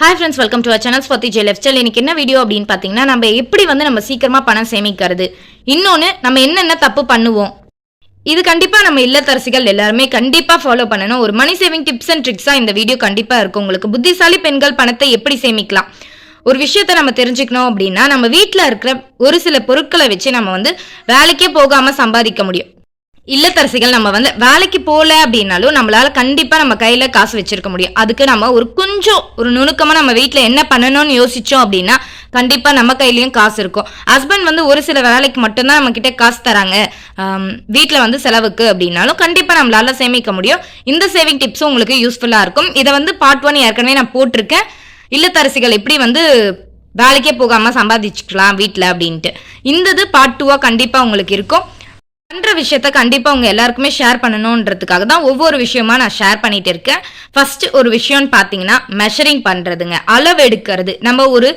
Hi friends welcome to channel Swathi J left இன்னைக்கு என்ன video அப்படின்னு பார்த்தீங்கன்னா நம்ம எப்படி வந்து நம்ம சீக்கிரமாக பணம் சேமிக்கிறது? இன்னொன்று நம்ம என்னென்ன தப்பு பண்ணுவோம்? இது கண்டிப்பாக நம்ம இல்லத்தரசிகள் எல்லாருமே கண்டிப்பாக ஃபாலோ பண்ணணும். ஒரு மணி சேவிங் டிப்ஸ் அண்ட் ட்ரிக்ஸாக இந்த வீடியோ கண்டிப்பாக இருக்கும். உங்களுக்கு புத்திசாலி பெண்கள் பணத்தை எப்படி சேமிக்கலாம்? ஒரு விஷயத்த நம்ம தெரிஞ்சுக்கணும் அப்படின்னா நம்ம வீட்டில் இருக்கிற ஒரு சில பொருட்களை வச்சு நம்ம வந்து வேலைக்கே போகாமல் சம்பாதிக்க முடியும். இல்லத்தரசிகள் நம்ம வந்து வேலைக்கு போகல அப்படின்னாலும் நம்மளால கண்டிப்பாக நம்ம கையில் காசு வச்சிருக்க முடியும். அதுக்கு நம்ம ஒரு கொஞ்சம் ஒரு நுணுக்கமாக நம்ம வீட்டில் என்ன பண்ணணும்னு யோசிச்சோம் அப்படின்னா கண்டிப்பாக நம்ம கையிலையும் காசு இருக்கும். ஹஸ்பண்ட் வந்து ஒரு சில வேலைக்கு மட்டும்தான் நம்ம காசு தராங்க. வீட்டில் வந்து செலவுக்கு அப்படின்னாலும் கண்டிப்பாக நம்மளால சேமிக்க முடியும். இந்த சேவிங் டிப்ஸும் உங்களுக்கு யூஸ்ஃபுல்லாக இருக்கும். இதை வந்து பார்ட் ஒன் ஏற்கனவே நான் போட்டிருக்கேன். இல்லத்தரசிகள் எப்படி வந்து வேலைக்கே போகாமல் சம்பாதிச்சுக்கலாம் வீட்டில் அப்படின்ட்டு. இந்த இது பார்ட் டூவாக கண்டிப்பாக உங்களுக்கு இருக்கும். பண்ணுற விஷயத்த கண்டிப்பாக அவங்க எல்லாருக்குமே ஷேர் பண்ணணுன்றதுக்காக தான் ஒவ்வொரு விஷயமா நான் ஷேர் பண்ணிட்டு இருக்கேன். ஃபர்ஸ்ட் ஒரு விஷயம்னு பார்த்தீங்கன்னா மெஷரிங் பண்றதுங்க. அளவெடுக்கிறது. நம்ம ஒரு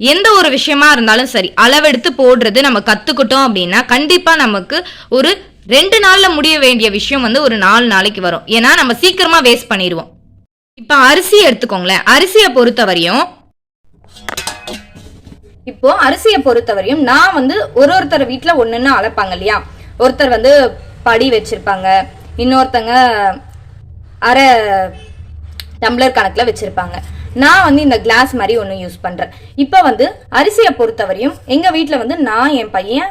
எந்த ஒரு விஷயமா இருந்தாலும் சரி அளவெடுத்து போடுறது நம்ம கற்றுக்கிட்டோம் அப்படின்னா கண்டிப்பாக நமக்கு ஒரு ரெண்டு நாளில் முடிய வேண்டிய விஷயம் வந்து ஒரு நாலு நாளைக்கு வரும். ஏன்னா நம்ம சீக்கிரமாக வேஸ்ட் பண்ணிடுவோம். இப்போ அரிசி எடுத்துக்கோங்களேன். அரிசியை பொறுத்தவரையும் இப்போ அரிசியை பொறுத்தவரையும் நான் வந்து ஒரு ஒருத்தர் வீட்டில் ஒன்றுன்னு அளப்பாங்க இல்லையா? ஒருத்தர் வந்து படி வச்சிருப்பாங்க. இன்னொருத்தங்க அரை டம்ளர் கணக்கில் வச்சிருப்பாங்க. நான் வந்து இந்த கிளாஸ் மாதிரி ஒன்று யூஸ் பண்ணுறேன் இப்போ வந்து அரிசியை பொறுத்தவரையும் எங்கள் வீட்டில் வந்து நான் என் பையன்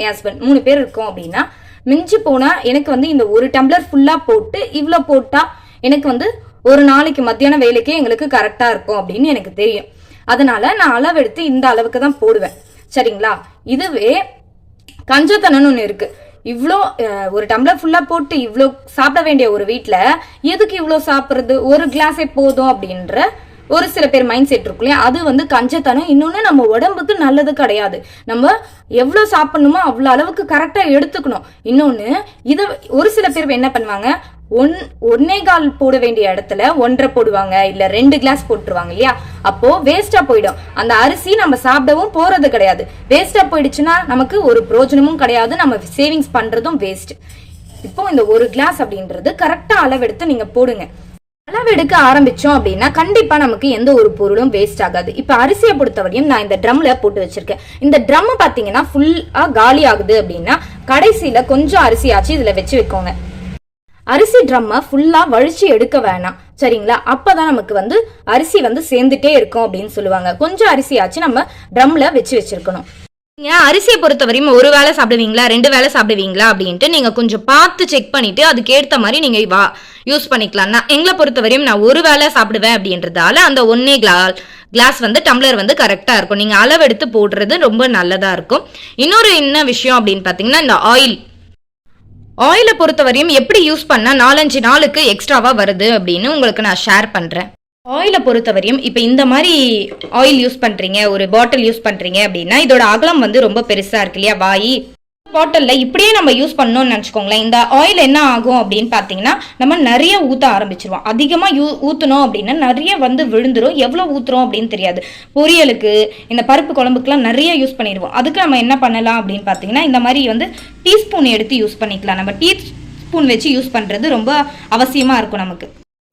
என் ஹஸ்பண்ட் மூணு பேர் இருக்கோம் அப்படின்னா மிஞ்சி போனால் எனக்கு வந்து இந்த ஒரு டம்ளர் ஃபுல்லாக போட்டு இவ்வளோ போட்டால் எனக்கு வந்து ஒரு நாளைக்கு மத்தியான வேலைக்கே எங்களுக்கு கரெக்டாக இருக்கும் அப்படின்னு எனக்கு தெரியும். அதனால நான் அளவெடுத்து இந்த அளவுக்கு தான் போடுவேன். சரிங்களா? இதுவே கஞ்சத்தனம்னு ஒன்று இருக்குது இவ்வளோ ஒரு டம்ளர் ஃபுல்லாக போட்டு இவ்வளோ சாப்பிட வேண்டிய ஒரு வீட்டில் எதுக்கு இவ்வளோ சாப்பிட்றது? ஒரு கிளாஸே போதும் அப்படின்ற ஒரு சில பேர் மைண்ட் செட் இருக்கும் இல்லையா? அது வந்து கஞ்சத்தனம். இன்னொன்று நம்ம உடம்புக்கு நல்லது கிடையாது. நம்ம எவ்வளோ சாப்பிட்ணுமோ அவ்வளோ அளவுக்கு கரெக்டாக எடுத்துக்கணும். இன்னொன்று இதை ஒரு சில பேர் என்ன பண்ணுவாங்க? ஒன் ஒன்னே கால் போட வேண்டிய இடத்துல ஒன்றரை போடுவாங்க இல்ல ரெண்டு கிளாஸ் போட்டுருவாங்க இல்லையா? அப்போ வேஸ்டா போயிடும். அந்த அரிசி நம்ம சாப்பிடவும் போறது கிடையாது. வேஸ்டா போயிடுச்சுன்னா நமக்கு ஒரு பிரோஜனமும் கிடையாது. நம்ம சேவிங்ஸ் பண்றதும் வேஸ்ட் இப்போ இந்த ஒரு கிளாஸ் அப்படின்றது கரெக்டா அளவெடுத்து நீங்க போடுங்க. அளவெடுக்க ஆரம்பிச்சோம் அப்படின்னா கண்டிப்பா நமக்கு எந்த ஒரு பொருளும் வேஸ்ட் ஆகாது. இப்ப அரிசியை பொறுத்தவரையும் நான் இந்த ட்ரம்ல போட்டு வச்சிருக்கேன். இந்த ட்ரம் பாத்தீங்கன்னா ஃபுல்லா காலி ஆகுது அப்படின்னா கடைசியில கொஞ்சம் அரிசி ஆச்சு இதுல வச்சு வைக்கோங்க. அரிசி ட்ரம்மை ஃபுல்லாக வழித்து எடுக்க வேணாம். சரிங்களா? அப்போ தான் நமக்கு வந்து அரிசி வந்து சேர்ந்துட்டே இருக்கும் அப்படின்னு சொல்லுவாங்க. கொஞ்சம் அரிசியாச்சு நம்ம ட்ரம்மில் வச்சு வச்சுருக்கணும். நீங்கள் அரிசியை பொறுத்தவரையும் ஒரு வேளை சாப்பிடுவீங்களா? ரெண்டு வேளை சாப்பிடுவீங்களா? அப்படின்ட்டு நீங்கள் கொஞ்சம் பார்த்து செக் பண்ணிவிட்டு அதுக்கேற்ற மாதிரி நீங்கள் வா யூஸ் பண்ணிக்கலாம். நான் எங்களை பொறுத்த வரையும் நான் ஒரு வேளை சாப்பிடுவேன் அப்படின்றதால அந்த ஒன்னே கிளா கிளாஸ் வந்து டம்ளர் வந்து கரெக்டாக இருக்கும். நீங்கள் அளவெடுத்து போடுறது ரொம்ப நல்லதாக இருக்கும். இன்னொரு என்ன விஷயம் அப்படின்னு பார்த்தீங்கன்னா இந்த ஆயில் ஆயிலை பொறுத்தவரையும் எப்படி யூஸ் பண்ணால் நாலஞ்சு நாளுக்கு எக்ஸ்ட்ராவாக வருது அப்படின்னு உங்களுக்கு நான் ஷேர் பண்ணுறேன் ஆயிலை பொறுத்தவரையும் இப்போ இந்த மாதிரி ஆயில் யூஸ் பண்ணுறீங்க ஒரு பாட்டில் யூஸ் பண்ணுறீங்க அப்படின்னா இதோட அகலம் வந்து ரொம்ப பெருசாக இருக்கு இல்லையா? வாய் பாட்டிலில் இப்படியே நம்ம யூஸ் பண்ணணும்னு நினச்சிக்கோங்களேன். இந்த ஆயில் என்ன ஆகும் அப்படின்னு பார்த்தீங்கன்னா நம்ம நிறைய ஊற்ற ஆரம்பிச்சிருவோம். அதிகமாக யூ ஊற்றணும் அப்படின்னா நிறைய வந்து விழுந்துரும். எவ்வளோ ஊற்றுறோம் அப்படின்னு தெரியாது. பொரியலுக்கு இந்த பருப்பு குழம்புக்குலாம் நிறைய யூஸ் பண்ணிடுவோம். அதுக்கு நம்ம என்ன பண்ணலாம் அப்படின்னு பார்த்தீங்கன்னா இந்த மாதிரி வந்து டீஸ்பூன் எடுத்து யூஸ் பண்ணிக்கலாம். நம்ம டீ ஸ்பூன் வச்சு யூஸ் பண்ணுறது ரொம்ப அவசியமாக இருக்கும் நமக்கு.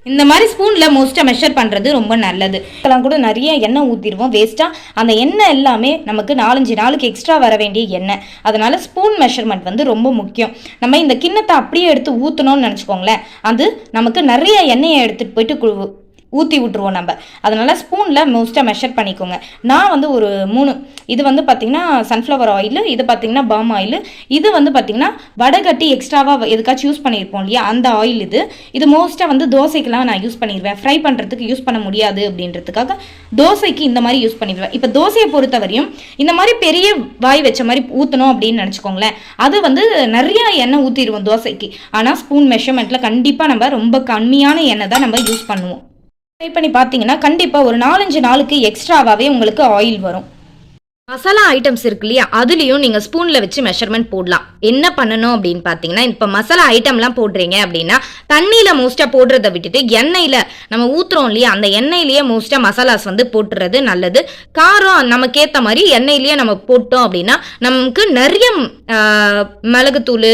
இந்த மாதிரி ஸ்பூனில் மோஸ்ட்டாக மெஷர் பண்ணுறது ரொம்ப நல்லது. இதெல்லாம் கூட நிறைய எண்ணெய் ஊற்றிடுவோம் வேஸ்ட்டாக அந்த எண்ணெய் எல்லாமே நமக்கு நாலஞ்சு நாளுக்கு எக்ஸ்ட்ரா வர வேண்டிய எண்ணெய். அதனால் ஸ்பூன் மெஷர்மெண்ட் வந்து ரொம்ப முக்கியம். நம்ம இந்த கிண்ணத்தை அப்படியே எடுத்து ஊற்றணும்னு நினச்சிக்கோங்களேன். அது நமக்கு நிறைய எண்ணெயை எடுத்துகிட்டு போயிட்டு ஊற்றி விட்ருவோம் நம்ம. அதனால் ஸ்பூனில் மோஸ்ட்டாக மெஷர் பண்ணிக்கோங்க. நான் வந்து ஒரு மூணு இது வந்து பார்த்திங்கன்னா சன்ஃப்ளவர் ஆயில் இது பார்த்தீங்கன்னா பாம் ஆயில் இது வந்து பார்த்திங்கன்னா வடகட்டி எக்ஸ்ட்ராவாக எதுக்காச்சும் யூஸ் பண்ணியிருப்போம் இல்லையா? அந்த ஆயில் இது. இது மோஸ்ட்டாக வந்து தோசைக்கெலாம் நான் யூஸ் பண்ணிடுவேன் ஃப்ரை பண்ணுறதுக்கு யூஸ் பண்ண முடியாது அப்படின்றதுக்காக தோசைக்கு இந்த மாதிரி யூஸ் பண்ணிடுவேன் இப்போ தோசையை பொறுத்தவரையும் இந்த மாதிரி பெரிய வாய் வச்ச மாதிரி ஊற்றணும் அப்படின்னு நினச்சிக்கோங்களேன். அது வந்து நிறையா எண்ணெய் ஊற்றிடுவோம் தோசைக்கு. ஆனால் ஸ்பூன் மெஷர்மெண்ட்டில் கண்டிப்பாக நம்ம ரொம்ப கம்மியான எண்ணெய் தான் நம்ம யூஸ் பண்ணுவோம். ட்ரை பண்ணி பார்த்தீங்கன்னா கண்டிப்பாக ஒரு நாலஞ்சு நாளுக்கு எக்ஸ்ட்ராவாகவே உங்களுக்கு ஆயில் வரும். மசாலா ஐட்டம்ஸ் இருக்கு இல்லையா? அதுலேயும் நீங்கள் ஸ்பூனில் வச்சு மெஷர்மெண்ட் போடலாம். என்ன பண்ணணும் அப்படின்னு பார்த்தீங்கன்னா இப்போ மசாலா ஐட்டம்லாம் போடுறீங்க அப்படின்னா தண்ணியில் மோஸ்ட்டாக போடுறத விட்டுட்டு எண்ணெயில் நம்ம ஊற்றுறோம் இல்லையா? அந்த எண்ணெயிலேயே மோஸ்ட்டாக மசாலாஸ் வந்து போட்டுறது நல்லது. காரம் நமக்கேற்ற மாதிரி எண்ணெயிலேயே நம்ம போட்டோம் அப்படின்னா நமக்கு நிறைய மிளகுத்தூள்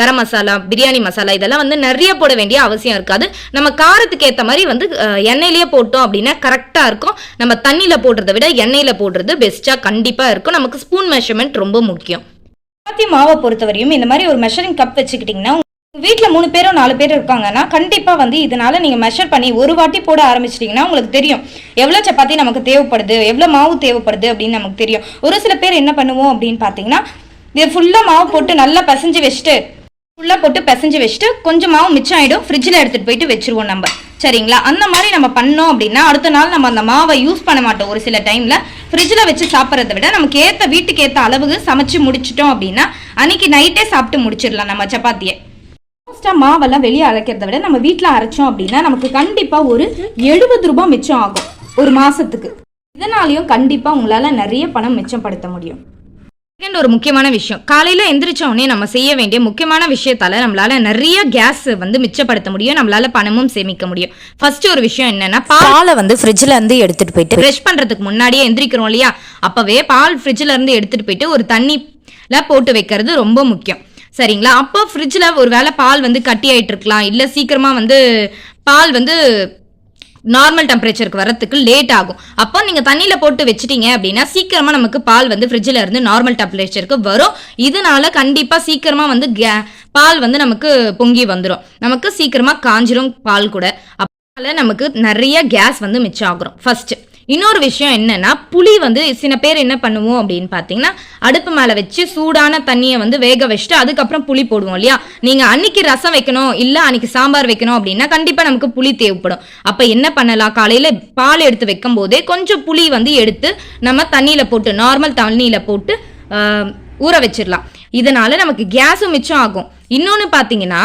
கரம் மசாலா பிரியாணி மசாலா இதெல்லாம் வந்து நிறைய போட வேண்டிய அவசியம் இருக்காது. நம்ம காரத்துக்கு ஏற்ற மாதிரி வந்து எண்ணெயிலேயே போட்டோம் அப்படின்னா கரெக்டாக இருக்கும். நம்ம தண்ணியில் போடுறத விட எண்ணெயில் போடுறது பெஸ்ட்டாக கண்டிப்பாக இருக்கும். நமக்கு ஸ்பூன் மெஷர்மெண்ட் ரொம்ப முக்கியம். சப்பாத்தி மாவை பொறுத்தவரையும் இந்த மாதிரி ஒரு மெஷரிங் கப் வச்சுக்கிட்டிங்கன்னா வீட்டில் மூணு பேரும் நாலு பேர் இருக்காங்கன்னா கண்டிப்பாக வந்து இதனால் நீங்கள் மெஷர் பண்ணி ஒரு வாட்டி போட ஆரம்பிச்சிட்டிங்கன்னா உங்களுக்கு தெரியும். எவ்வளோ சப்பாத்தி நமக்கு தேவைப்படுது எவ்வளோ மாவு தேவைப்படுது அப்படின்னு நமக்கு தெரியும். ஒரு சில பேர் என்ன பண்ணுவோம் அப்படின்னு பார்த்தீங்கன்னா இது ஃபுல்லாக மாவு போட்டு நல்லா பிசைஞ்சு வச்சுட்டு ஃபுல்லாக போட்டு பிசைஞ்சு வச்சுட்டு கொஞ்சம் மாவு மிச்சம் ஆகிடும் ஃப்ரிட்ஜில் எடுத்துகிட்டு போயிட்டு வச்சுருவோம் நம்ம. சரிங்களா? அந்த மாதிரி நம்ம பண்ணோம் அப்படின்னா அடுத்த நாள் நம்ம அந்த மாவை யூஸ் பண்ண மாட்டோம். ஒரு சில டைமில் ஃப்ரிட்ஜில் வச்சு சாப்பிட்றத விட நமக்கு ஏற்ற வீட்டுக்கு ஏற்ற அளவுக்கு சமைச்சு முடிச்சிட்டோம் அப்படின்னா அன்னைக்கு நைட்டே சாப்பிட்டு முடிச்சிடலாம் நம்ம சப்பாத்தியை. மோஸ்ட்டாக மாவெல்லாம் வெளியே அரைக்கிறத விட நம்ம வீட்டில் அரைச்சோம் அப்படின்னா நமக்கு கண்டிப்பாக ஒரு எழுபது ரூபாய் மிச்சம் ஆகும் ஒரு மாதத்துக்கு இதனாலையும் கண்டிப்பாக உங்களால் நிறைய பணம் மிச்சப்படுத்த முடியும். செகண்ட் ஒரு முக்கியமான விஷயம். காலையில எந்திரிச்ச உடனே நம்ம செய்ய வேண்டிய முக்கியமான விஷயத்தால நம்மளால நிறைய கேஸ் வந்து மிச்சப்படுத்த முடியும். நம்மளால பணமும் சேமிக்க முடியும். ஃபர்ஸ்ட் ஒரு விஷயம் என்னன்னா பாலை வந்து ஃப்ரிட்ஜில் இருந்து எடுத்துட்டு போயிட்டு ப்ரஷ் பண்றதுக்கு முன்னாடியே எந்திரிக்கிறோம் இல்லையா? அப்பவே பால் ஃப்ரிட்ஜ்ல இருந்து எடுத்துட்டு போயிட்டு ஒரு தண்ணில போட்டு வைக்கிறது ரொம்ப முக்கியம். சரிங்களா? அப்போ ஃப்ரிட்ஜில் ஒரு வேளை பால் வந்து கட்டி ஆயிட்டு இருக்கலாம். இல்லை சீக்கிரமா வந்து பால் வந்து நார்மல் டெம்பரேச்சருக்கு வரத்துக்கு லேட் ஆகும். அப்போ நீங்கள் தண்ணியில் போட்டு வச்சிட்டீங்க அப்படின்னா சீக்கிரமாக நமக்கு பால் வந்து ஃப்ரிட்ஜில் இருந்து நார்மல் டெம்பரேச்சருக்கு வரும். இதனால கண்டிப்பாக சீக்கிரமாக வந்து கே பால் வந்து நமக்கு பொங்கி வந்துடும் நமக்கு சீக்கிரமாக காஞ்சிரும் பால் கூட. அதனால நமக்கு நிறைய கேஸ் வந்து மிச்சம் ஆகுறோம் ஃபர்ஸ்ட்டு இன்னொரு விஷயம் என்னன்னா புளி வந்து சில பேர் என்ன பண்ணுவோம் அப்படின்னு பார்த்தீங்கன்னா அடுப்பு மேலே வச்சு சூடான தண்ணியை வந்து வேக வச்சுட்டு அதுக்கப்புறம் புளி போடுவோம் இல்லையா? நீங்கள் அன்னைக்கு ரசம் வைக்கணும் இல்லை அன்னைக்கு சாம்பார் வைக்கணும் அப்படின்னா கண்டிப்பாக நமக்கு புளி தேவைப்படும். அப்போ என்ன பண்ணலாம்? காலையில் பால் எடுத்து வைக்கும் போதே கொஞ்சம் புளி வந்து எடுத்து நம்ம தண்ணியில் போட்டு நார்மல் தண்ணியில் போட்டு ஊற வச்சிடலாம். இதனால நமக்கு கேஸும் மிச்சம் ஆகும். இன்னொன்று பார்த்தீங்கன்னா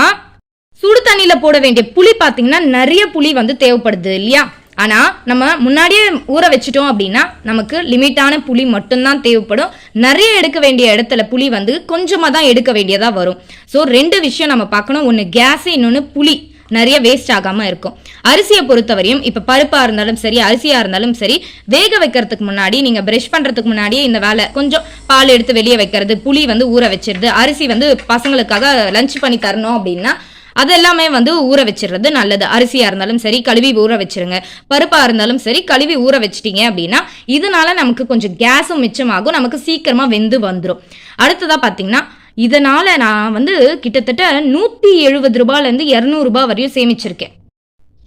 சுடு தண்ணியில போட வேண்டிய புளி பாத்தீங்கன்னா நிறைய புளி வந்து தேவைப்படுது இல்லையா? ஆனால் நம்ம முன்னாடியே ஊற வச்சிட்டோம் அப்படின்னா நமக்கு லிமிட்டான புளி மட்டும்தான் தேவைப்படும். நிறைய எடுக்க வேண்டிய இடத்துல புளி வந்து கொஞ்சமாக தான் எடுக்க வேண்டியதாக வரும். ஸோ ரெண்டு விஷயம் நம்ம பார்க்கணும். ஒன்று கேஸு இன்னொன்று புளி. நிறைய வேஸ்ட் ஆகாம இருக்கும். அரிசியை பொறுத்தவரையும் இப்ப பருப்பா இருந்தாலும் சரி அரிசியா இருந்தாலும் சரி வேக வைக்கிறதுக்கு முன்னாடி நீங்க பிரஷ் பண்றதுக்கு முன்னாடியே இந்த வேலை கொஞ்சம் பால் எடுத்து வெளியே வைக்கிறது புளி வந்து ஊற வச்சிருது அரிசி வந்து பசங்களுக்காக லஞ்ச் பண்ணி தரணும் அப்படின்னா அது எல்லாமே வந்து ஊற வச்சிடுறது நல்லது. அரிசியாக இருந்தாலும் சரி கழுவி ஊற வச்சிருங்க. பருப்பாக இருந்தாலும் சரி கழுவி ஊற வச்சிட்டீங்க அப்படின்னா இதனால நமக்கு கொஞ்சம் கேஸும் மிச்சமாகும். நமக்கு சீக்கிரமாக வெந்து வந்துடும் அடுத்ததாக பார்த்தீங்கன்னா இதனால் நான் வந்து கிட்டத்தட்ட நூற்றி எழுபது ரூபாயிலேருந்து இரநூறுபா வரையும் சேமிச்சிருக்கேன்.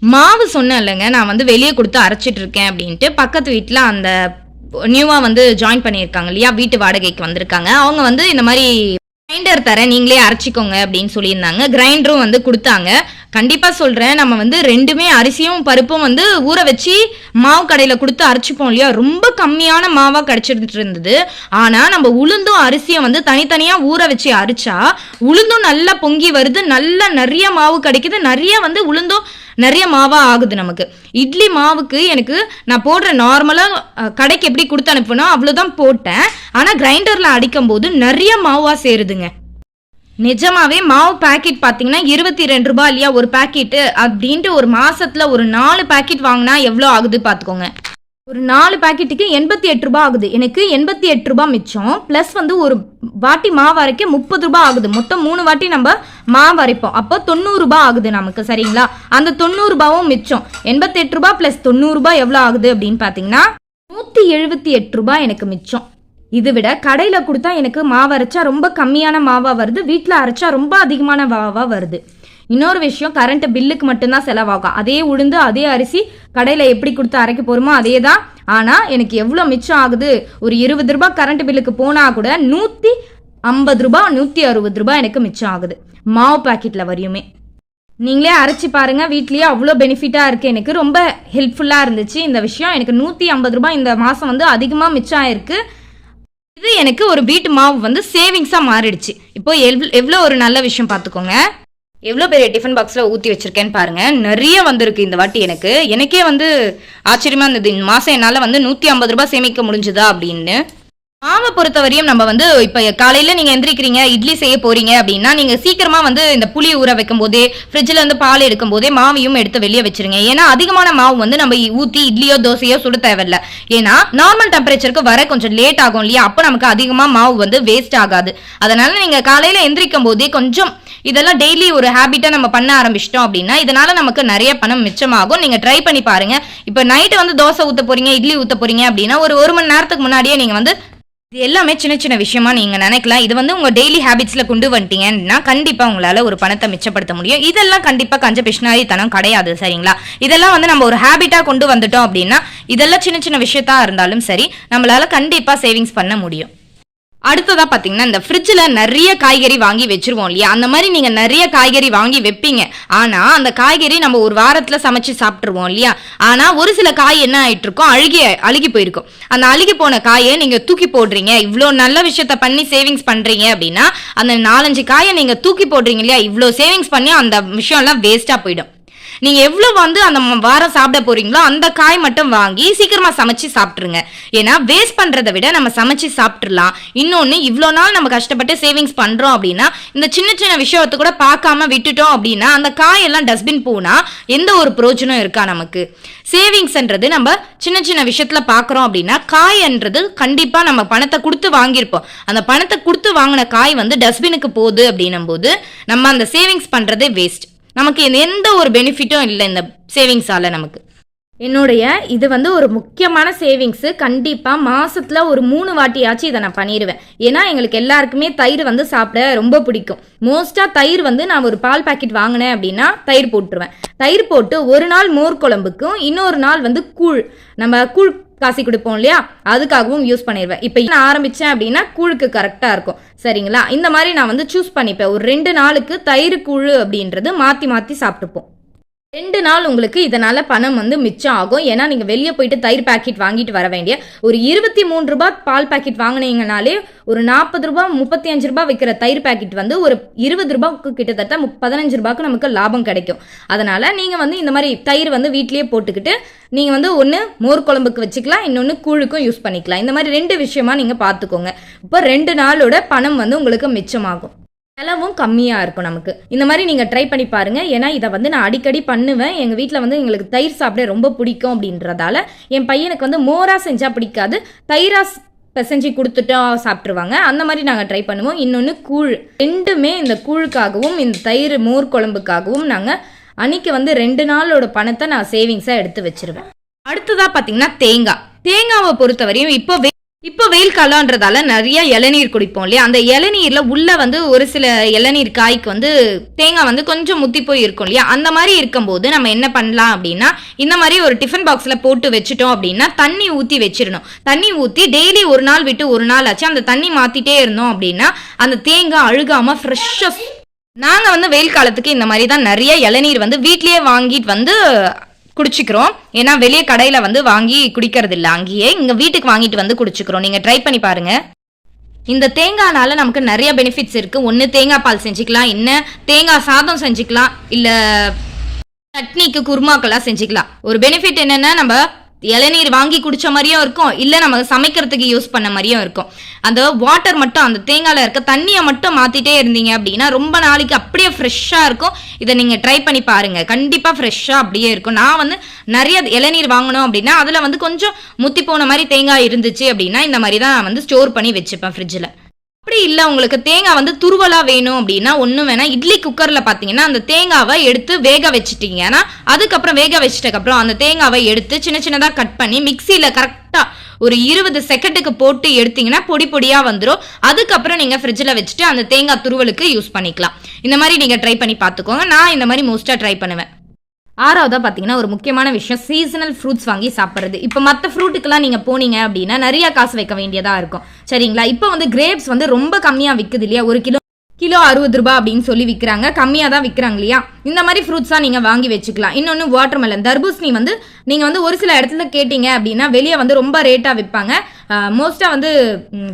மாவு சொன்னேன் இல்லைங்க நான் வந்து வெளியே கொடுத்து அரைச்சிட்டு இருக்கேன் அப்படின்ட்டு பக்கத்து வீட்டில் அந்த நியூவாக வந்து ஜாயின் பண்ணியிருக்காங்க இல்லையா வீட்டு வாடகைக்கு வந்திருக்காங்க. அவங்க வந்து இந்த மாதிரி கிரைண்டர் தரேன் நீங்களே அரைச்சிக்கோங்க அப்படின்னு சொல்லியிருந்தாங்க. கிரைண்டரும் வந்து கொடுத்தாங்க. கண்டிப்பாக சொல்கிறேன் நம்ம வந்து ரெண்டுமே அரிசியும் பருப்பும் வந்து ஊற வச்சு மாவு கடையில் கொடுத்து அரைச்சிப்போம் இல்லையா? ரொம்ப கம்மியான மாவாக கிடச்சிட்டு இருந்தது. ஆனால் நம்ம உளுந்தும் அரிசியும் வந்து தனித்தனியாக ஊற வச்சு அரிச்சா உளுந்தும் நல்லா பொங்கி வருது. நல்லா நிறைய மாவு கிடைக்குது. நிறைய வந்து உளுந்தும் நிறைய மாவாக ஆகுது நமக்கு. இட்லி மாவுக்கு எனக்கு நான் போடுற நார்மலாக கடைக்கு எப்படி கொடுத்து அனுப்புனோ அவ்வளோதான் போட்டேன். ஆனால் கிரைண்டரில் அடிக்கும் போது நிறைய மாவாக சேருதுங்க. நிஜமாவே மாவு பாக்கெட் பார்த்தீங்கன்னா இருபத்தி ரெண்டு ரூபாய் இல்லையா ஒரு பாக்கெட்டு அப்படின்ட்டு ஒரு மாசத்துல ஒரு நாலு பேக்கெட் வாங்கினா எவ்வளோ ஆகுது பார்த்துக்கோங்க ஒரு நாலு பாக்கெட்டுக்கு எண்பத்தி எட்டு ரூபாய் ஆகுது. எனக்கு எண்பத்தி எட்டு ரூபாய் மிச்சம். ப்ளஸ் வந்து ஒரு வாட்டி மாவு அரைக்க முப்பது ரூபாய் ஆகுது. மொத்தம் மூணு வாட்டி நம்ம மாவு அரைப்போம் அப்போ தொண்ணூறு ரூபாய் ஆகுது நமக்கு சரிங்களா? அந்த தொண்ணூறு ரூபாவும் மிச்சம். எண்பத்தி எட்டு ரூபாய் ப்ளஸ் தொண்ணூறு ரூபாய் எவ்வளோ ஆகுது அப்படின்னு பார்த்தீங்கன்னா நூற்றி எழுபத்தி எட்டு ரூபாய் எனக்கு மிச்சம். இது விட கடையில் கொடுத்தா எனக்கு மாவு அரைச்சா ரொம்ப கம்மியான மாவாக வருது. வீட்டில் அரைச்சா ரொம்ப அதிகமான மாவாக வருது. இன்னொரு விஷயம் கரண்ட் பில்லுக்கு மட்டும்தான் செலவாகும். அதே உளுந்து அதே அரிசி கடையில் எப்படி கொடுத்து அரைக்க போகிறோமோ அதே தான் ஆனால் எனக்கு எவ்வளோ மிச்சம் ஆகுது? ஒரு இருபது ரூபாய் கரண்ட் பில்லுக்கு போனால் கூட நூற்றி ஐம்பது ரூபாய் நூற்றி அறுபது ரூபாய் எனக்கு மிச்சம் ஆகுது. மாவு பாக்கெட்டில் வரையுமே. நீங்களே அரைச்சி பாருங்க வீட்லயே அவ்வளோ பெனிஃபிட்டாக இருக்கு. எனக்கு ரொம்ப ஹெல்ப்ஃபுல்லாக இருந்துச்சு இந்த விஷயம். எனக்கு நூற்றி ஐம்பது ரூபாய் இந்த மாதம் வந்து அதிகமாக மிச்சம் ஆயிருக்கு. இது எனக்கு ஒரு வீட்டு மாவு வந்து சேவிங்ஸாக மாறிடுச்சு. இப்போ எவ் எவ்வளோ ஒரு நல்ல விஷயம் பார்த்துக்கோங்க. எவ்வளோ பெரிய டிஃபன் பாக்ஸில் ஊற்றி வச்சுருக்கேன்னு பாருங்கள் நிறைய வந்திருக்கு இந்த வாட்டி எனக்கு. எனக்கே வந்து ஆச்சரியமாக இருந்தது. இந்த மாதம் என்னால் வந்து நூற்றி ஐம்பது ரூபாய் சேமிக்க முடிஞ்சுதா அப்படின்னு. மாவை பொறுத்தவரையும் நம்ம வந்து இப்போ காலையில் நீங்கள் எந்திரிக்கிறீங்க இட்லி செய்ய போகிறீங்க அப்படின்னா நீங்கள் சீக்கிரமாக வந்து இந்த புளி ஊற வைக்கும் போதே ஃப்ரிட்ஜில் வந்து பால் எடுக்கும் போதே மாவையும் எடுத்து வெளியே வச்சிருங்க. ஏன்னா அதிகமான மாவு வந்து நம்ம ஊற்றி இட்லியோ தோசையோ சுட தேவையில்ல. ஏன்னா நார்மல் டெம்பரேச்சருக்கு வர கொஞ்சம் லேட் ஆகும் இல்லையா? அப்போ நமக்கு அதிகமாக மாவு வந்து வேஸ்ட் ஆகாது. அதனால் நீங்கள் காலையில் எந்திரிக்கும் போதே கொஞ்சம் இதெல்லாம் டெய்லி ஒரு ஹேபிட்டாக நம்ம பண்ண ஆரம்பிச்சிட்டோம் அப்படின்னா இதனால நமக்கு நிறைய பணம் மிச்சமாகும். நீங்கள் ட்ரை பண்ணி பாருங்க. இப்போ நைட்டு வந்து தோசை ஊற்ற போறீங்க இட்லி ஊற்ற போறீங்க அப்படின்னா ஒரு ஒரு மணி நேரத்துக்கு முன்னாடியே நீங்கள் வந்து இது எல்லாமே சின்ன சின்ன விஷயமா நீங்க நினைக்கலாம். இது வந்து உங்க டெய்லி ஹேபிட்ஸ்ல கொண்டு வந்துட்டீங்கன்னா கண்டிப்பா உங்களால ஒரு பணத்தை மிச்சப்படுத்த முடியும். இதெல்லாம் கண்டிப்பா கஞ்ச பிஷ்னாரித்தனம் கிடையாது சரிங்களா? இதெல்லாம் வந்து நம்ம ஒரு ஹேபிட்டா கொண்டு வந்துட்டோம் அப்படின்னா இதெல்லாம் சின்ன சின்ன விஷயத்தா இருந்தாலும் சரி நம்மளால கண்டிப்பா சேவிங்ஸ் பண்ண முடியும். அடுத்ததாக பார்த்தீங்கன்னா இந்த ஃப்ரிட்ஜில் நிறைய காய்கறி வாங்கி வச்சுருவோம் இல்லையா? அந்த மாதிரி நீங்கள் நிறைய காய்கறி வாங்கி வைப்பீங்க. ஆனால் அந்த காய்கறி நம்ம ஒரு வாரத்தில் சமைச்சு சாப்பிட்ருவோம் இல்லையா? ஆனால் ஒரு சில காய் என்ன ஆகிட்டு இருக்கும் அழுகி அழுகி போயிருக்கும். அந்த அழுகி போன காயை நீங்கள் தூக்கி போடுறீங்க. இவ்வளோ நல்ல விஷயத்த பண்ணி சேவிங்ஸ் பண்ணுறீங்க அப்படின்னா அந்த நாலஞ்சு காயை நீங்கள் தூக்கி போடுறீங்க இல்லையா? இவ்வளோ சேவிங்ஸ் பண்ணி அந்த விஷயம்லாம் வேஸ்ட்டாக போயிடும். நீங்க எவ்வளவு வந்து அந்த வாரம் சாப்பிட போறீங்களோ அந்த காய் மட்டும் வாங்கி சீக்கிரமா சமைச்சு சாப்பிட்டுருங்க. ஏன்னா வேஸ்ட் பண்றதை விட நம்ம சமைச்சு சாப்பிட்டுறலாம். இன்னொன்னு இவ்வளோ நாள் நம்ம கஷ்டப்பட்டு சேவிங்ஸ் பண்றோம் அப்படின்னா இந்த சின்ன சின்ன விஷயத்தை கூட பார்க்காம விட்டுட்டோம் அப்படின்னா அந்த காயெல்லாம் டஸ்ட்பின் போனா எந்த ஒரு பிரோஜனம் இருக்கா நமக்கு? சேவிங்ஸ்ன்றது நம்ம சின்ன சின்ன விஷயத்துல பார்க்குறோம் அப்படின்னா காய்ன்றது கண்டிப்பா நம்ம பணத்தை கொடுத்து வாங்கியிருப்போம். அந்த பணத்தை கொடுத்து வாங்கின காய் வந்து டஸ்ட்பினுக்கு போகுது அப்படின்னும் போது நம்ம அந்த சேவிங்ஸ் பண்றதே வேஸ்ட் நமக்கு எந்த ஒரு பெனிஃபிட்டும் இல்லை இந்த சேவிங்ஸால் நமக்கு. என்னுடைய இது வந்து ஒரு முக்கியமான சேவிங்ஸு கண்டிப்பாக மாதத்தில் ஒரு மூணு வாட்டியாச்சும் இதை நான் பண்ணிடுவேன் ஏன்னா எங்களுக்கு எல்லாருக்குமே தயிர் வந்து சாப்பிட ரொம்ப பிடிக்கும். மோஸ்ட்டாக தயிர் வந்து நான் ஒரு பால் பாக்கெட் வாங்கினேன் அப்படின்னா தயிர் போட்டுருவேன். தயிர் போட்டு ஒரு நாள் மோர் குழம்புக்கும் இன்னொரு நாள் வந்து கூழ். நம்ம கூழ் காசி கொடுப்போம் இல்லையா? அதுக்காகவும் யூஸ் பண்ணிடுவேன் இப்போ நான் ஆரம்பித்தேன் அப்படின்னா கூழுக்கு கரெக்டாக இருக்கும். சரிங்களா? இந்த மாதிரி நான் வந்து சூஸ் பண்ணிப்பேன். ஒரு ரெண்டு நாளுக்கு தயிர் கூழ் அப்படின்றது மாற்றி மாற்றி சாப்பிட்டுப்போம். ரெண்டு நாள் உங்களுக்கு இதனால் பணம் வந்து மிச்சம் ஆகும். ஏன்னா நீங்கள் வெளியே போயிட்டு தயிர் பாக்கெட் வாங்கிட்டு வர வேண்டிய ஒரு இருபத்தி மூணு ரூபா பால் பாக்கெட் வாங்குனீங்கனாலே ஒரு நாற்பது ரூபா முப்பத்தி அஞ்சு ரூபா விற்கிற தயிர் பாக்கெட் வந்து ஒரு இருபது ரூபாய்க்கு கிட்டத்தட்ட முப்- பதினஞ்சு ரூபாய்க்கு நமக்கு லாபம் கிடைக்கும். அதனால் நீங்கள் வந்து இந்த மாதிரி தயிர் வந்து வீட்லேயே போட்டுக்கிட்டு நீங்கள் வந்து ஒன்று மோர் குழம்புக்கு வச்சுக்கலாம் இன்னொன்று கூழுக்கும் யூஸ் பண்ணிக்கலாம். இந்த மாதிரி ரெண்டு விஷயமா நீங்கள் பார்த்துக்கோங்க. இப்போ ரெண்டு நாளோட பணம் வந்து உங்களுக்கு மிச்சமாகும். செலவும் கம்மியாக இருக்கும் நமக்கு. இந்த மாதிரி நீங்கள் ட்ரை பண்ணி பாருங்கள் ஏன்னா இதை வந்து நான் அடிக்கடி பண்ணுவேன். எங்கள் வீட்டில் வந்து எங்களுக்கு தயிர் சாப்பிட ரொம்ப பிடிக்கும் அப்படின்றதால என் பையனுக்கு வந்து மோரா செஞ்சால் பிடிக்காது. தயிரா ஸ்- பிசைஞ்சு கொடுத்துட்டா சாப்பிட்ருவாங்க அந்த மாதிரி நாங்கள் ட்ரை பண்ணுவோம். இன்னொன்று கூழ். ரெண்டுமே இந்த கூழுக்காகவும் இந்த தயிர் மோர் குழம்புக்காகவும் நாங்கள் அன்னைக்கு வந்து ரெண்டு நாளோட பணத்தை நான் சேவிங்ஸாக எடுத்து வச்சிருவேன். அடுத்ததாக பார்த்தீங்கன்னா தேங்காய். தேங்காவை பொறுத்தவரையும் இப்போ இப்போ வெயில் காலம்ன்றதால நிறைய இளநீர் குடிப்போம் இல்லையா? அந்த இளநீர்ல உள்ள வந்து ஒரு சில இளநீர் காய்க்கு வந்து தேங்காய் வந்து கொஞ்சம் முத்தி போய் இருக்கும் இல்லையா? அந்த மாதிரி இருக்கும்போது நம்ம என்ன பண்ணலாம் அப்படின்னா இந்த மாதிரி ஒரு டிஃபன் பாக்ஸ்ல போட்டு வச்சுட்டோம் அப்படின்னா தண்ணி ஊத்தி வச்சிடணும். தண்ணி ஊத்தி டெய்லி ஒரு நாள் விட்டு ஒரு நாள் ஆச்சு. அந்த தண்ணி மாத்திட்டே இருந்தோம் அப்படின்னா அந்த தேங்காய் அழுகாம ஃப்ரெஷ்ஷா நாங்க வந்து வெயில் காலத்துக்கு இந்த மாதிரி தான் நிறைய இளநீர் வந்து வீட்லயே வாங்கிட்டு வந்து குடிச்சிக்கிறோம். ஏன்னா வெளியே கடையில வந்து வாங்கி குடிக்கிறது இல்லை அங்கேயே இங்க வீட்டுக்கு வாங்கிட்டு வந்து குடிச்சிக்கிறோம். நீங்க ட்ரை பண்ணி பாருங்க. இந்த தேங்காய்னால நமக்கு நிறைய பெனிஃபிட்ஸ் இருக்கு. ஒன்று தேங்காய் பால் செஞ்சுக்கலாம். இன்னும் தேங்காய் சாதம் செஞ்சுக்கலாம். இல்ல சட்னிக்கு குருமாக்கெல்லாம் செஞ்சுக்கலாம். ஒரு பெனிஃபிட் என்னன்னா நம்ம இளநீர் வாங்கி குடிச்ச மாதிரியும் இருக்கும். இல்ல நம்ம சமைக்கிறதுக்கு யூஸ் பண்ண மாதிரியும் இருக்கும். அந்த வாட்டர் மட்டும் அந்த தேங்காயில இருக்க தண்ணியை மட்டும் மாத்திட்டே இருந்தீங்க அப்படின்னா ரொம்ப நாளைக்கு அப்படியே ஃப்ரெஷ்ஷா இருக்கும். இதை நீங்க ட்ரை பண்ணி பாருங்க. கண்டிப்பா ஃப்ரெஷ்ஷா அப்படியே இருக்கும். நான் வந்து நிறைய இளநீர் வாங்கணும் அப்படின்னா அதுல வந்து கொஞ்சம் முத்தி போன மாதிரி தேங்காய் இருந்துச்சு அப்படின்னா இந்த மாதிரி தான் நான் வந்து ஸ்டோர் பண்ணி வச்சுப்பேன் ஃப்ரிட்ஜில் அப்படி இல்லை உங்களுக்கு தேங்காய் வந்து துருவலாக வேணும் அப்படின்னா ஒன்றும் வேணால் இட்லி குக்கரில் பார்த்தீங்கன்னா அந்த தேங்காவை எடுத்து வேக வச்சுட்டீங்கன்னா அதுக்கப்புறம் வேக வச்சிட்டக்கப்புறம் அந்த தேங்காவை எடுத்து சின்ன சின்னதாக கட் பண்ணி மிக்சியில் கரெக்டாக ஒரு இருபது செகண்டுக்கு போட்டு எடுத்தீங்கன்னா பொடி பொடியாக வந்துடும் அதுக்கப்புறம் நீங்கள் ஃப்ரிட்ஜில் வச்சுட்டு அந்த தேங்காய் துருவலுக்கு யூஸ் பண்ணிக்கலாம். இந்த மாதிரி நீங்கள் ட்ரை பண்ணி பார்த்துக்கோங்க நான் இந்த மாதிரி மோஸ்ட்டாக ட்ரை பண்ணுவேன். ஆறாவதாக பார்த்தீங்கன்னா ஒரு முக்கியமான விஷயம் சீசனல் ஃப்ரூட்ஸ் வாங்கி சாப்பிட்றது. இப்போ மற்ற ஃப்ரூட்டுக்கெல்லாம் நீங்கள் போனீங்க அப்படின்னா நிறைய காசு வைக்க வேண்டியதாக இருக்கும். சரிங்களா? இப்போ வந்து கிரேப்ஸ் வந்து ரொம்ப கம்மியாக விற்குது இல்லையா? ஒரு கிலோ கிலோ அறுபது ரூபாய் அப்படின்னு சொல்லி விற்கிறாங்க கம்மியாக தான் விற்கிறாங்க இல்லையா? இந்த மாதிரி ஃப்ரூட்ஸாக நீங்கள் வாங்கி வச்சுக்கலாம். இன்னொன்று வாட்டர் மெலன் தர்பூசணி வந்து நீங்கள் வந்து ஒரு சில இடத்துல கேட்டிங்க அப்படின்னா வெளியே வந்து ரொம்ப ரேட்டாக விற்பாங்க மோஸ்ட்டாக வந்து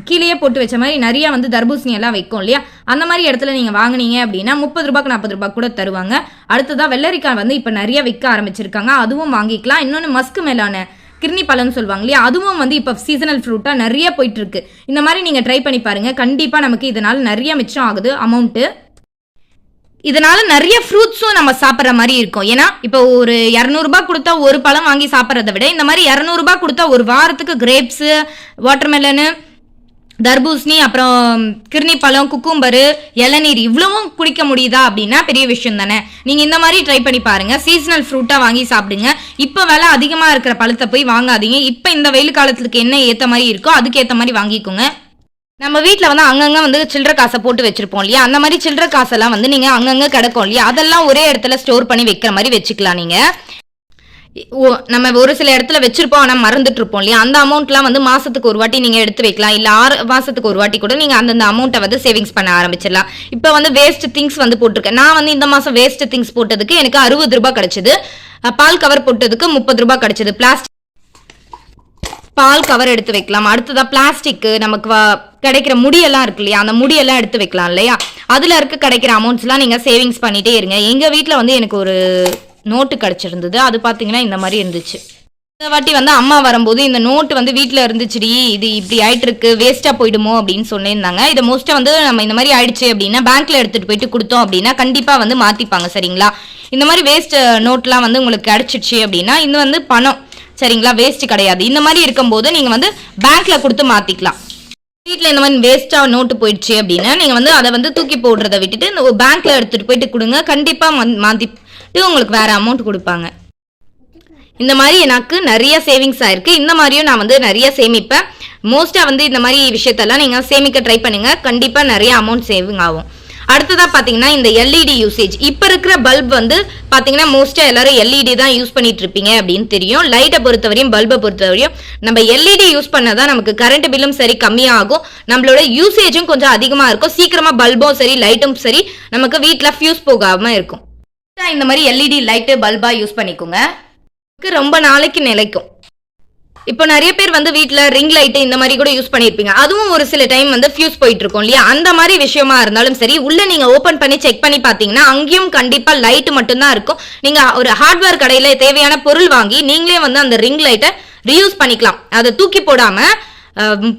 கீழேயே போட்டு வச்ச மாதிரி நிறைய வந்து தர்பூசணி எல்லாம் வைக்கும் இல்லையா? அந்த மாதிரி இடத்துல நீங்கள் வாங்குனீங்க அப்படின்னா முப்பது ரூபாய்க்கு நாற்பது ரூபாய் கூட தருவாங்க. அடுத்ததாக வெள்ளரிக்காய் வந்து இப்போ நிறைய விற்க ஆரம்பிச்சிருக்காங்க. அதுவும் வாங்கிக்கலாம். இன்னொன்று மஸ்க் மேலான கிர்னி பழம்னு சொல்லுவாங்க இல்லையா? அதுவும் வந்து இப்போ சீசனல் ஃப்ரூட்டாக நிறைய போயிட்டு இருக்கு. இந்த மாதிரி நீங்கள் ட்ரை பண்ணி பாருங்க. கண்டிப்பாக நமக்கு இதனால் நிறைய மிச்சம் ஆகுது. அமௌண்ட்டு இதனால நிறைய ஃப்ரூட்ஸும் நம்ம சாப்பிட்ற மாதிரி இருக்கும். ஏன்னா இப்போ ஒரு இரநூறுபா கொடுத்தா ஒரு பழம் வாங்கி சாப்பிட்றத விட இந்த மாதிரி இரநூறுபா கொடுத்தா ஒரு வாரத்துக்கு கிரேப்ஸு வாட்டர்மெலனு தர்பூசணி அப்புறம் கிர்னி பழம் குக்கும்பரு இளநீர் இவ்வளவும் குடிக்க முடியுதா அப்படின்னா பெரிய விஷயம் தானே. நீங்கள் இந்த மாதிரி ட்ரை பண்ணி பாருங்க. சீசனல் ஃப்ரூட்டாக வாங்கி சாப்பிடுங்க. இப்போ விலை அதிகமாக இருக்கிற பழத்தை போய் வாங்காதீங்க. இப்போ இந்த வெயில் காலத்துக்கு என்ன ஏற்ற மாதிரி இருக்கோ அதுக்கு ஏற்ற மாதிரி வாங்கிக்கோங்க. நம்ம வீட்டில் வந்து அங்கங்கே வந்து சில்லற காசை போட்டு வச்சிருப்போம் இல்லையா? அந்த மாதிரி சில்லற காசெல்லாம் வந்து நீங்கள் அங்கங்கே கிடக்கும் இல்லையா? அதெல்லாம் ஒரே இடத்துல ஸ்டோர் பண்ணி வைக்கிற மாதிரி வச்சுக்கலாம் நீங்கள் ஓ நம்ம ஒரு சில இடத்துல வச்சிருப்போம் ஆனால் மறந்துட்டு இருப்போம் இல்லையா? அந்த அமௌண்ட்லாம் வந்து மாதத்துக்கு ஒரு வாட்டி நீங்கள் எடுத்து வைக்கலாம். இல்லை ஆறு மாதத்துக்கு ஒரு வாட்டி கூட நீங்கள் அந்தந்த அமௌண்ட்டை வந்து சேவிங்ஸ் பண்ண ஆரம்பிச்சிடலாம். இப்போ வந்து வேஸ்ட் திங்ஸ் வந்து போட்டிருக்கேன். நான் வந்து இந்த மாதம் வேஸ்ட் திங்ஸ் போட்டதுக்கு எனக்கு அறுபது ரூபாய் கிடச்சிது. பால் கவர் போட்டதுக்கு முப்பது ரூபாய் கிடச்சிது. பிளாஸ்டிக் பால் கவர் எடுத்து வைக்கலாம். அடுத்ததா பிளாஸ்டிக்கு நமக்கு கிடைக்கிற முடியெல்லாம் இருக்கு இல்லையா? அந்த முடியெல்லாம் எடுத்து வைக்கலாம் இல்லையா? அதுல இருக்க கிடைக்கிற அமௌண்ட்ஸ்லாம் நீங்க சேவிங்ஸ் பண்ணிட்டே இருங்க. எங்க வீட்டில் வந்து எனக்கு ஒரு நோட்டு கிடைச்சிருந்தது. அது பாத்தீங்கன்னா இந்த மாதிரி இருந்துச்சு. இந்த வாட்டி வந்து அம்மா வரும்போது இந்த நோட்டு வந்து வீட்டில் இருந்துச்சுடி இது இப்படி ஆயிட்டு இருக்கு வேஸ்ட்டாக போயிடுமோ அப்படின்னு சொல்லியிருந்தாங்க இதை மோஸ்ட்டாக வந்து நம்ம இந்த மாதிரி ஆயிடுச்சு அப்படின்னா பேங்க்ல எடுத்துட்டு போயிட்டு கொடுத்தோம் அப்படின்னா கண்டிப்பாக வந்து மாற்றிப்பாங்க சரிங்களா? இந்த மாதிரி வேஸ்ட் நோட்லாம் வந்து உங்களுக்கு கிடைச்சிடுச்சு அப்படின்னா இது வந்து பணம். சரிங்களா? வேஸ்ட் கிடையாது. இந்த மாதிரி இருக்கும்போது நீங்கள் வந்து பேங்க்கில் கொடுத்து மாற்றிக்கலாம் வீட்டில் இந்த மாதிரி வேஸ்ட்டாக நோட்டு போயிடுச்சு அப்படின்னா நீங்கள் வந்து அதை வந்து தூக்கி போடுறத விட்டுட்டு இந்த பேங்க்கில் எடுத்துகிட்டு போயிட்டு கொடுங்க. கண்டிப்பாக மாற்றிட்டு உங்களுக்கு வேறு அமௌண்ட் கொடுப்பாங்க. இந்த மாதிரி எனக்கு நிறைய சேவிங்ஸ் ஆயிருக்கு. இந்த மாதிரியும் நான் வந்து நிறைய சேமிப்பேன். மோஸ்ட்டாக வந்து இந்த மாதிரி விஷயத்தெல்லாம் நீங்கள் சேமிக்க ட்ரை பண்ணுங்கள் கண்டிப்பாக நிறைய அமௌண்ட் சேவிங் ஆகும். அடுத்ததாக பார்த்தீங்கன்னா இந்த எல்இடி யூசேஜ் இப்போ இருக்கிற பல்ப் வந்து பார்த்தீங்கன்னா மோஸ்ட்டாக எல்லாரும் எல்இடி தான் யூஸ் பண்ணிட்டு இருப்பீங்க அப்படின்னு தெரியும். லைட்டை பொறுத்தவரையும் பல்பை பொறுத்தவரையும் நம்ம எல்இடி யூஸ் பண்ணாதான் நமக்கு கரண்ட் பில்லும் சரி கம்மியாகும். நம்மளோட யூசேஜும் கொஞ்சம் அதிகமாக இருக்கும். சீக்கிரமாக பல்பும் சரி லைட்டும் சரி நமக்கு வீட்டில் ஃபியூஸ் போகாமல் இருக்கும். இந்த மாதிரி எல்இடி லைட்டு பல்பாக யூஸ் பண்ணிக்கோங்க. ரொம்ப நாளைக்கு நிலைக்கும். இப்போ நிறைய பேர் வந்து வீட்டில் ரிங் லைட்டு இந்த மாதிரி கூட யூஸ் பண்ணியிருப்பீங்க. அதுவும் ஒரு சில டைம் வந்து ஃபியூஸ் போயிட்டு இருக்கும் இல்லையா? அந்த மாதிரி விஷயமா இருந்தாலும் சரி உள்ள நீங்க ஓப்பன் பண்ணி செக் பண்ணி பார்த்தீங்கன்னா அங்கேயும் கண்டிப்பா லைட் மட்டும்தான் இருக்கும். நீங்க ஒரு ஹார்ட்வேர் கடையில தேவையான பொருள் வாங்கி நீங்களே வந்து அந்த ரிங் லைட்டை ரீயூஸ் பண்ணிக்கலாம். அதை தூக்கி போடாம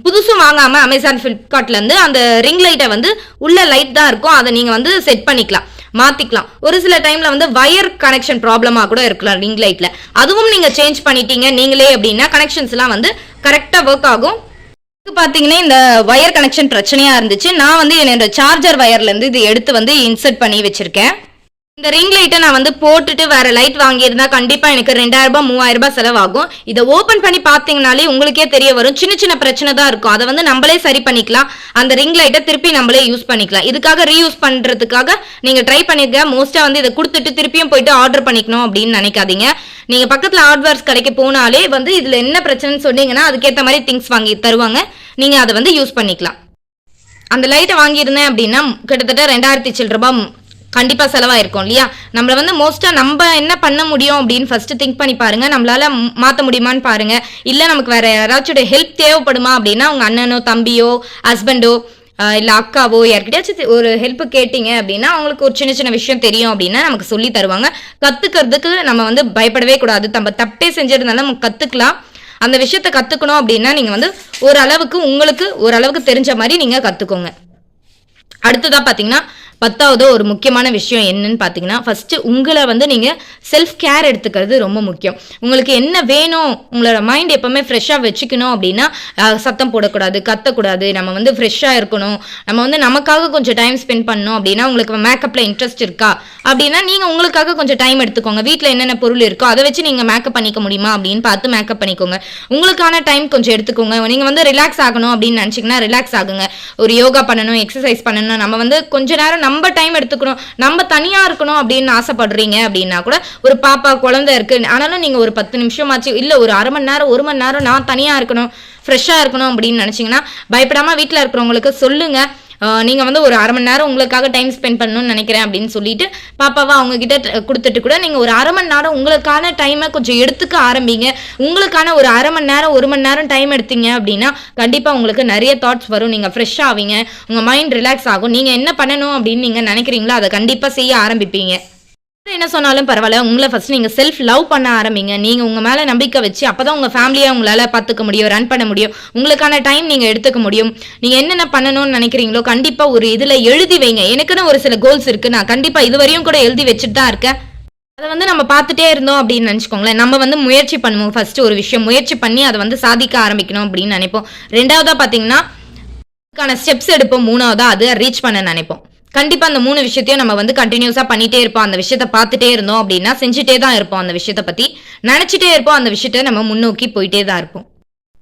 புதுசும் வாங்காம அமேசான் ஃபிளிப்கார்ட்ல இருந்து அந்த ரிங் லைட்டை வந்து உள்ள லைட் தான் இருக்கும். அதை நீங்க வந்து செட் பண்ணிக்கலாம். மாத்திக்கலாம். ஒரு சில டைம்ல வந்து வயர் கனெக்ஷன் ப்ராப்ளமா கூட இருக்கலாம் ரிங் லைட்ல அதுவும் நீங்க சேஞ்ச் பண்ணிட்டீங்க நீங்களே அப்படின்னா கனெக்ஷன்ஸ் எல்லாம் வந்து கரெக்டா ஒர்க் ஆகும். பார்த்தீங்கன்னா பாத்தீங்கன்னா இந்த வயர் கனெக்ஷன் பிரச்சனையா இருந்துச்சு. நான் வந்து என்னோட சார்ஜர் வயர்ல இருந்து இது எடுத்து வந்து இன்சர்ட் பண்ணி வச்சிருக்கேன். இந்த ரிங் லைட்டை நான் வந்து போட்டுட்டு வேற லைட் வாங்கியிருந்தா கண்டிப்பா எனக்கு ரெண்டாயிரம் ரூபாய் மூவாயிரம் ரூபாய் செலவாகும். இதை ஓபன் பண்ணி பார்த்தீங்கனாலே உங்களுக்கே தெரிய வரும். சின்ன சின்ன பிரச்சனை தான் இருக்கும். அதை வந்து நம்மளே சரி பண்ணிக்கலாம். அந்த ரிங் லைட்டை திருப்பி நம்மளே யூஸ் பண்ணிக்கலாம். இதுக்காக ரீயூஸ் பண்றதுக்காக நீங்க ட்ரை பண்ணிருக்க மோஸ்டா வந்து இதை கொடுத்துட்டு திருப்பியும் போயிட்டு ஆர்டர் பண்ணிக்கணும் அப்படின்னு நினைக்காதீங்க. நீங்க பக்கத்துல ஹார்ட்வேர்ஸ் கடைக்கு போனாலே வந்து இதுல என்ன பிரச்சனைன்னு சொன்னீங்கன்னா அதுக்கேற்ற மாதிரி திங்ஸ் வாங்கி தருவாங்க. நீங்க அதை வந்து யூஸ் பண்ணிக்கலாம். அந்த லைட்டை வாங்கியிருந்தேன் அப்படின்னா கிட்டத்தட்ட ரெண்டாயிரத்தி சில்லரூபா ரூபாய் கண்டிப்பாக செலவாயிருக்கும் இல்லையா? நம்மளை வந்து மோஸ்ட்டாக நம்ம என்ன பண்ண முடியும் அப்படின்னு ஃபஸ்ட்டு திங்க் பண்ணி பாருங்கள் நம்மளால் மாற்ற முடியுமான்னு பாருங்கள் இல்லை நமக்கு வேறு யாராச்சோட ஹெல்ப் தேவைப்படுமா அப்படின்னா உங்கள் அண்ணனோ தம்பியோ ஹஸ்பண்டோ இல்லை அக்காவோ யார்கிட்டயாச்சும் ஒரு ஹெல்ப் கேட்டீங்க அப்படின்னா அவங்களுக்கு ஒரு சின்ன சின்ன விஷயம் தெரியும் அப்படின்னா நமக்கு சொல்லி தருவாங்க. கற்றுக்கிறதுக்கு நம்ம வந்து பயப்படவே கூடாது. நம்ம தப்பே செஞ்சிருந்தாலும் நம்ம கற்றுக்கலாம் அந்த விஷயத்த கற்றுக்கணும் அப்படின்னா நீங்கள் வந்து ஓரளவுக்கு உங்களுக்கு ஓரளவுக்கு தெரிஞ்ச மாதிரி நீங்கள் கற்றுக்கோங்க அடுத்ததாக பார்த்தீங்கன்னா பத்தாவது ஒரு முக்கியமான விஷயம் என்னன்னு பார்த்தீங்கன்னா ஃபஸ்ட்டு உங்களை வந்து நீங்கள் செல்ஃப் கேர் எடுத்துக்கிறது ரொம்ப முக்கியம். உங்களுக்கு என்ன வேணும் உங்களோட மைண்ட் எப்போவுமே ஃப்ரெஷ்ஷாக வச்சுக்கணும் அப்படின்னா சத்தம் போடக்கூடாது கத்தக்கூடாது நம்ம வந்து ஃப்ரெஷ்ஷாக இருக்கணும். நம்ம வந்து நமக்காக கொஞ்சம் டைம் ஸ்பெண்ட் பண்ணணும் அப்படின்னா உங்களுக்கு மேக்கப்பில் இன்ட்ரெஸ்ட் இருக்கா? அப்படின்னா நீங்கள் உங்களுக்காக கொஞ்சம் டைம் எடுத்துக்கோங்க. வீட்டில் என்னென்ன பொருள் இருக்கோ அதை வச்சு நீங்கள் மேக்கப் பண்ணிக்க முடியுமா அப்படின்னு பார்த்து மேக்கப் பண்ணிக்கோங்க. உங்களுக்கான டைம் கொஞ்சம் எடுத்துக்கோங்க. நீங்கள் வந்து ரிலாக்ஸ் ஆகணும் அப்படின்னு நினச்சிங்கன்னா ரிலாக்ஸ் ஆகுங்க. ஒரு யோகா பண்ணணும் எக்ஸசைஸ் பண்ணணும் நம்ம வந்து கொஞ்ச நேரம் நம்ம நம்ம டைம் எடுத்துக்கணும். நம்ம தனியாக இருக்கணும் அப்படின்னு ஆசைப்படுறீங்க அப்படின்னா கூட ஒரு பாப்பா குழந்தை இருக்கு. ஆனாலும் நீங்கள் ஒரு பத்து நிமிஷமாச்சு இல்லை ஒரு அரை மணி நேரம் ஒரு மணி நேரம் நான் தனியாக இருக்கணும் ஃப்ரெஷ்ஷாக இருக்கணும் அப்படின்னு நினச்சிங்கன்னா பயப்படாமல் வீட்டில் இருக்கிறவங்களுக்கு சொல்லுங்கள் நீங்கள் வந்து ஒரு அரை மணி நேரம் உங்களுக்காக டைம் ஸ்பெண்ட் பண்ணணும்னு நினைக்கிறேன் அப்படின்னு சொல்லிட்டு பாப்பாவை அவங்க கிட்ட கொடுத்துட்டு கூட நீங்கள் ஒரு அரை மணி நேரம் உங்களுக்கான டைமை கொஞ்சம் எடுத்துக்க ஆரம்பிங்க. உங்களுக்கான ஒரு அரை மணி நேரம் ஒரு மணி நேரம் டைம் எடுத்தீங்க அப்படின்னா கண்டிப்பாக உங்களுக்கு நிறைய தாட்ஸ் வரும். நீங்கள் ஃப்ரெஷ் ஆவீங்க. உங்கள் மைண்ட் ரிலாக்ஸ் ஆகும். நீங்கள் என்ன பண்ணணும் அப்படின்னு நீங்கள் நினைக்கிறீங்களோ அதை கண்டிப்பாக செய்ய ஆரம்பிப்பீங்க. என்ன சொன்னாலும் பரவாயில்ல. உங்களை ஃபர்ஸ்ட் நீங்கள் செல்ஃப் லவ் பண்ண ஆரம்பிங்க. நீங்கள் உங்கள் மேலே நம்பிக்கை வச்சு அப்போ தான் உங்கள் ஃபேமிலியை உங்களால் பார்த்துக்க முடியும் ரன் பண்ண முடியும். உங்களுக்கான டைம் நீங்கள் எடுத்துக்க முடியும். நீங்கள் என்னென்ன பண்ணணும்னு நினைக்கிறீங்களோ கண்டிப்பாக ஒரு இதில் எழுதி வைங்க. எனக்குன்னு ஒரு சில கோல்ஸ் இருக்குது நான் கண்டிப்பாக இதுவரையும் கூட எழுதி வச்சுட்டு தான் இருக்கேன். அதை வந்து நம்ம பார்த்துட்டே இருந்தோம் அப்படின்னு நினச்சிக்கோங்களேன். நம்ம வந்து முயற்சி பண்ணுவோம் ஃபர்ஸ்ட் ஒரு விஷயம். முயற்சி பண்ணி அதை வந்து சாதிக்க ஆரம்பிக்கணும் அப்படின்னு நினைப்போம். ரெண்டாவதா பார்த்தீங்கன்னா அதுக்கான ஸ்டெப்ஸ் எடுப்போம். மூணாவதா அதை ரீச் பண்ண நினைப்போம். கண்டிப்பா அந்த மூணு விஷயத்தையும் நம்ம வந்து கண்டினியூஸா பண்ணிட்டே இருப்போம். அந்த விஷயத்த பார்த்துட்டே இருந்தோம் அப்படின்னா செஞ்சுட்டே தான் இருப்போம் அந்த விஷயத்த பத்தி. நினைச்சிட்டே இருப்போம் அந்த விஷயத்த நம்ம முன்னோக்கி போயிட்டே தான் இருப்போம்.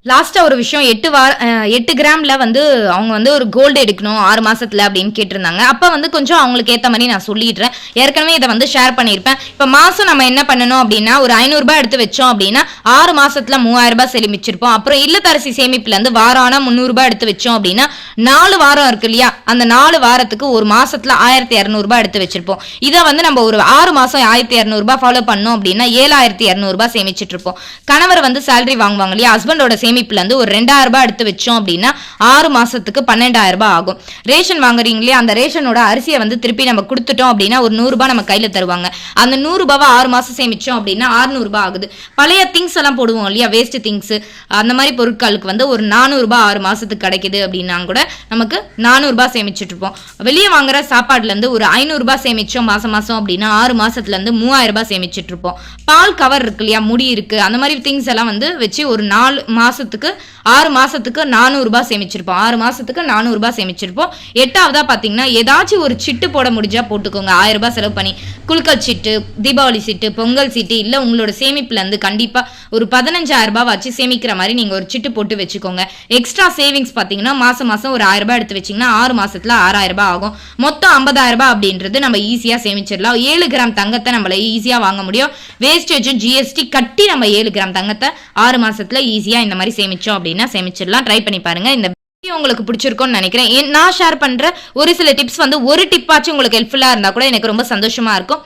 லாஸ்ட்டாக ஒரு விஷயம் எட்டு வார எட்டு கிராமில் வந்து அவங்க வந்து ஒரு கோல்டு எடுக்கணும் ஆறு மாதத்தில் அப்படின்னு கேட்டிருந்தாங்க. அப்போ வந்து கொஞ்சம் அவங்களுக்கு ஏற்ற மாதிரி நான் சொல்லிடுறேன். ஏற்கனவே இதை வந்து ஷேர் பண்ணியிருப்பேன். இப்போ மாதம் நம்ம என்ன பண்ணணும் அப்படின்னா ஒரு ஐநூறுரூபா எடுத்து வச்சோம் அப்படின்னா ஆறு மாதத்தில் மூவாயிரரூபா ரூபாய் சேமிச்சிருப்போம். அப்புறம் இல்லத்தரசி சேமிப்புலேருந்து வாரம் ஆனால் முந்நூறு எடுத்து வச்சோம் அப்படின்னா நாலு வாரம் இருக்கு இல்லையா? அந்த நாலு வாரத்துக்கு ஒரு மாதத்தில் ஆயிரத்தி இரநூறுபா எடுத்து வச்சிருப்போம். இதை வந்து நம்ம ஒரு ஆறு மாதம் ஆயிரத்தி இரநூறுபா ஃபாலோ பண்ணோம் அப்படின்னா ஏழாயிரத்தி இரநூறுபா சேமிச்சிட்ருப்போம் கணவர் வந்து சேலரி வாங்குவாங்க இல்லையா? ஹஸ்பண்டோட சேமிப்புல இருந்து ஒரு ரெண்டாயிரம் ரூபாய் எடுத்து வச்சோம் அப்படின்னா ஆறு மாசத்துக்கு பன்னெண்டாயிரம் ரூபாய் ஆகும். ரேஷன் வாங்குறீங்க இல்லையா அந்த ரேஷனோட அரிசியை வந்து திருப்பி நம்ம கொடுத்துட்டோம் அப்படின்னா ஒரு நூறுரூபா நம்ம கையில தருவாங்க. அந்த நூறுரூபாவை ஆறு மாசம் சேமிச்சோம் அப்படின்னா ஆறுநூறுபா ஆகுது. பழைய திங்ஸ் எல்லாம் போடுவோம் இல்லையா? வேஸ்ட் திங்ஸ் அந்த மாதிரி பொருட்களுக்கு வந்து ஒரு நானூறுரூபா ஆறு மாசத்துக்கு கிடைக்குது அப்படின்னா கூட நமக்கு நானூறுரூபா சேமிச்சுட்டு இருப்போம். வெளியே வாங்குற சாப்பாடுலேருந்து ஒரு 500 ரூபாய் சேமிச்சோம் மாசம் மாசம் அப்படின்னா ஆறு மாதத்துலேருந்து மூவாயிரம் ரூபாய் சேமிச்சுட்டு இருப்போம். பால் கவர் இருக்கு இல்லையா? முடி இருக்கு. அந்த மாதிரி திங்ஸ் எல்லாம் வந்து வச்சு ஒரு நாலு மாதத்துக்கு ஆறு மாசத்துக்கு 400 ரூபாய் சேமிச்சிருப்போம். ஆறு மாசத்துக்கு 400 ரூபாய் சேமிச்சிருப்போம். எட்டாவதா பாத்தீங்கன்னா ஏதாச்சும் ஒரு சிட்டு போட முடிஞ்சா போட்டுக்கோங்க. ஆயிரம் ரூபாய் செலவு பண்ணி. குலுக்கல் சீட்டு தீபாவளி சீட்டு பொங்கல் சீட்டு இல்லை உங்களோட சேமிப்புல இருந்து ஒரு பதினஞ்சாயிரம் ரூபாய் வச்சு சேமிக்கிற மாதிரி நீங்க ஒரு சிட்டு போட்டு வச்சுக்கோங்க. எக்ஸ்ட்ரா சேவிங்ஸ் பார்த்தீங்கன்னா மாதம் மாதம் ஒரு ஆயிரம் ரூபாய் எடுத்து வச்சீங்கன்னா ஆறு மாதத்தில் ஆறாயிரம் ரூபாய் ஆகும். மொத்தம் ஐம்பதாயிரம் ரூபாய் அப்படின்றது நம்ம ஈஸியாக சேமிச்சிடலாம். ஏழு கிராம் தங்கத்தை நம்மள ஈஸியாக வாங்க முடியும். வேஸ்டேஜும் ஜிஎஸ்டி கட்டி நம்ம ஏழு கிராம் தங்கத்தை ஆறு மாசத்துல ஈஸியாக இந்த மாதிரி சேமிச்சோம் அப்படின்னா சேமிச்சிடலாம். ட்ரை பண்ணி பாருங்க. இந்த வீடியோ உங்களுக்கு பிடிச்சிருக்கும்னு நினைக்கிறேன். ஏன் நான் ஷேர் பண்ற ஒரு சில டிப்ஸ் வந்து ஒரு டிப்பாச்சும் உங்களுக்கு ஹெல்ப்ஃபுல்லா இருந்தா கூட எனக்கு ரொம்ப சந்தோஷமா இருக்கும்.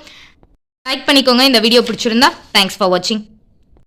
லைக் பண்ணிக்கோங்க. இந்த வீடியோ பிடிச்சிருந்தா தேங்க்ஸ் ஃபார் வாட்சிங்